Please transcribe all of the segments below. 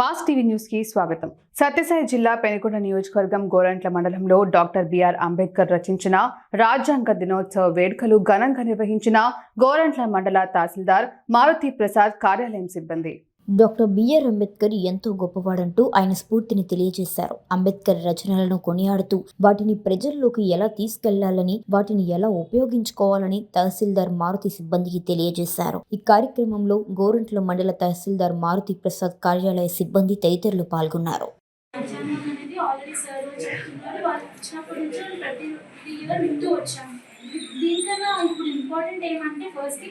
Mass TV న్యూస్కి స్వాగతం. సత్యసాయి జిల్లా పెనుకొండ నియోజకవర్గం గోరంట్ల మండలంలో డాక్టర్ బిఆర్ అంబేద్కర్ రచించిన రాజ్యాంగ దినోత్సవ వేడుకలు ఘనంగా నిర్వహించిన గోరంట్ల మండల తహసీల్దార్ మారుతి ప్రసాద్ కార్యాలయం సిబ్బంది. డాక్టర్ బిఆర్ అంబేద్కర్ ఎంతో గొప్పవాడంటూ ఆయన స్ఫూర్తిని తెలియజేశారు. అంబేద్కర్ రచనలను కొనియాడుతూ వాటిని ప్రజల్లోకి ఎలా తీసుకెళ్ళాలని వాటిని ఎలా ఉపయోగించుకోవాలని తహసీల్దార్ మారుతి సిబ్బందికి తెలియజేశారు. ఈ కార్యక్రమంలో గోరంట్ల మండల తహసీల్దార్ మారుతి ప్రసాద్ కార్యాలయ సిబ్బంది తదితరులు పాల్గొన్నారు. దీనికన్నా ఇప్పుడు ఇంపార్టెంట్ ఏమంటే ఫస్ట్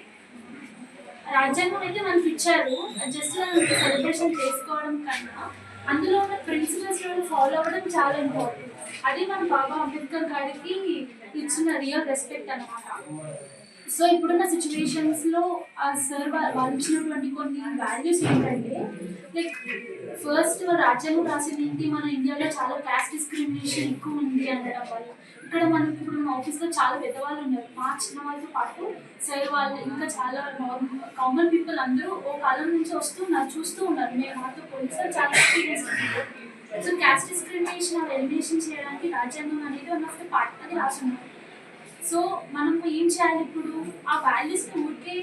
రాజ్యాంగం అయితే మనకి ఇచ్చారు. జస్ట్ సెలబ్రేషన్ చేసుకోవడం కన్నా అందులో ఉన్న ప్రిన్సిపల్స్ ఫాలో అవ్వడం చాలా ఇంపార్టెంట్ అది మన బాబా అంబేద్కర్ గారికి ఇచ్చిన రియల్ రెస్పెక్ట్ అన్నమాట. సో ఇప్పుడున్న సిచ్యువేషన్స్లో ఆ సార్ వాళ్ళు ఇచ్చినటువంటి కొన్ని వాల్యూస్ ఏంటంటే లైక్ ఫస్ట్ రాజ్యాంగం రాసింది ఏంటి? మన ఇండియాలో చాలా క్యాస్ట్ డిస్క్రిమినేషన్ ఎక్కువ ఉంది అనడం వల్ల ఇక్కడ మనకి ఇప్పుడు మన ఆఫీస్లో చాలా పెద్దవాళ్ళు ఉన్నారు. మా చిన్న వాళ్ళతో పాటు సైడ్ వాళ్ళు ఇంకా చాలా కామన్ పీపుల్ అందరూ ఓ కాలం నుంచి వస్తున్నారు చూస్తూ ఉన్నారు. మేము మాతో పోలీసులు చాలా experience so caste discrimination elimination చేయడానికి రాజ్యాంగం అనేది వన్ ఆఫ్ ద పార్ట్ అది రాసున్నారు. సో మనం ఏం చేయాలి ఇప్పుడు? ఆ వాల్యూస్ ఊరికే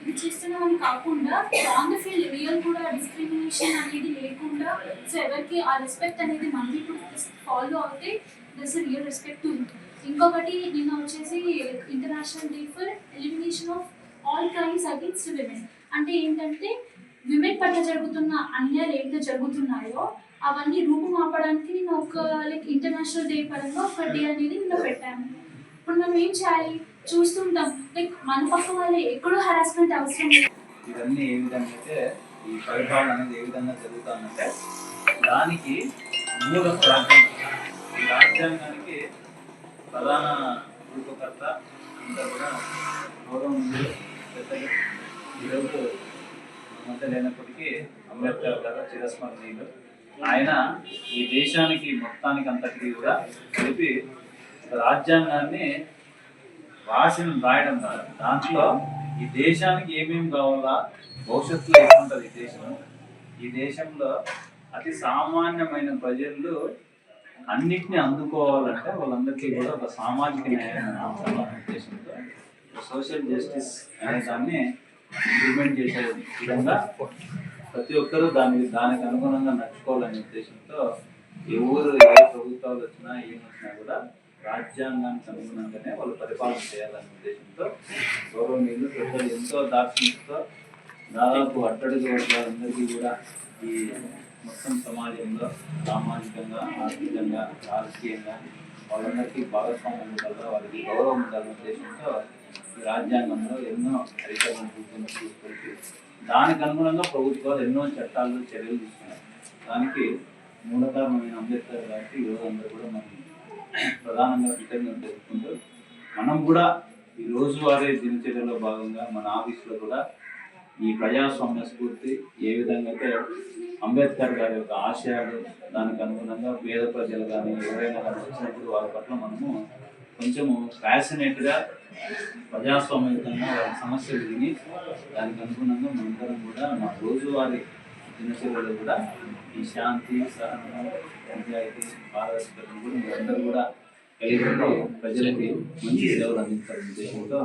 ఇది చేస్తున్నామని కాకుండా ఆన్ ద ఫీల్డ్ రియల్ కూడా డిస్క్రిమినేషన్ అనేది లేకుండా సో ఎవరికి ఆ రెస్పెక్ట్ అనేది మనం ఇప్పుడు ఫాలో అవుతే దస్ రియల్ రెస్పెక్ట్ ఉంది ఇంకొకటి నిన్న వచ్చేసి international day for elimination of all crimes against women అంటే ఏంటంటే విమెన్ పట్ల జరుగుతున్న అన్యాయాలు ఏదైతే జరుగుతున్నాయో అవన్నీ రూపుమాపడానికి నేను ఒక లైక్ ఇంటర్నేషనల్ డే పరంగా ఒక డే అనేది నిన్న పెట్టాను ఇప్పుడు మనం ఏం చేయాలి? చూస్తుంటాం. లైక్ మన పక్క వాళ్ళు ఎక్కడో హరాస్మెంట్ అవసరం లేదు. ఇవన్నీ ఏ విధంగా అయితే ఈ పరిపాలన అనేది ఏ విధంగా జరుగుతుందంటే దానికి మూల రాజ్యాంగం ఈ రాజ్యాంగానికి ప్రధాన రూపకర్త అంతా కూడా గౌరవం పెద్దలు ఈరోజు మధ్య లేనప్పటికీ అంబేద్కర్ గారు చిరస్మరణీయులు. ఆయన ఈ దేశానికి మొత్తానికి అంతటికీ కూడా కలిపి రాజ్యాంగాన్ని రాసిన రాయడం కాదు దాంట్లో ఈ దేశానికి ఏమేమి కావాలా? భవిష్యత్తులో ఏముంటుంది ఈ దేశం ఈ దేశంలో అతి సామాన్యమైన ప్రజలు అన్నిటిని అందుకోవాలంటే వాళ్ళందరికీ కూడా ఒక సామాజిక న్యాయం ఉద్దేశంతో సోషల్ జస్టిస్ అనే దాన్ని ఇంప్లిమెంట్ చేసే విధంగా ప్రతి ఒక్కరూ దానికి దానికి అనుగుణంగా నడుచుకోవాలనే ఉద్దేశంతో ఎవరు ఏ ప్రభుత్వాలు వచ్చినా ఏమొచ్చినా కూడా రాజ్యాంగానికి అనుగుణంగానే వాళ్ళు పరిపాలన చేయాలనే ఉద్దేశంతో గౌరవనీయులు ప్రజలు ఎంతో దాక్షిణ్యంతో దాదాపు అట్టడుగు వాళ్ళందరికీ కూడా ఈ మొత్తం సమాజంలో సామాజికంగా ఆర్థికంగా రాజకీయంగా వాళ్ళందరికీ భాగస్వామ్యం ఉండాలా వాళ్ళకి గౌరవం ఉండాలనే ఉద్దేశంతో ఈ రాజ్యాంగంలో ఎన్నో హరికరణ తీసుకొచ్చి దానికి అనుగుణంగా ప్రభుత్వాలు ఎన్నో చట్టాలు చర్యలు తీసుకున్నాయి. దానికి మూలకారణమైన అంబేద్కర్ గారికి ఈరోజు అందరూ కూడా మనం ప్రధానంగా కృతజ్ఞత తెలుపుకుంటూ మనం కూడా ఈ రోజువారీ దినచర్యలో భాగంగా మన ఆఫీస్లో కూడా ఈ ప్రజాస్వామ్య స్ఫూర్తి ఏ విధంగా అయితే అంబేద్కర్ గారి యొక్క ఆశయాలు దానికి అనుగుణంగా పేద ప్రజలు కానీ ఎవరైనా కానీ వచ్చినప్పుడు వారి పట్ల మనము కొంచెము ప్యాషనేట్గా ప్రజాస్వామ్యతంగా వారి సమస్యలు విని దానికి అనుగుణంగా మనందరం కూడా మా రోజువారీ దినచర్యలో కూడా ఈ శాంతి సహనం నిజాయితీ పారదర్శకతను కూడా మీరందరూ కూడా కలిగి ప్రజలకి మంచి సేవలు అందించాలనే ఉద్దేశంతో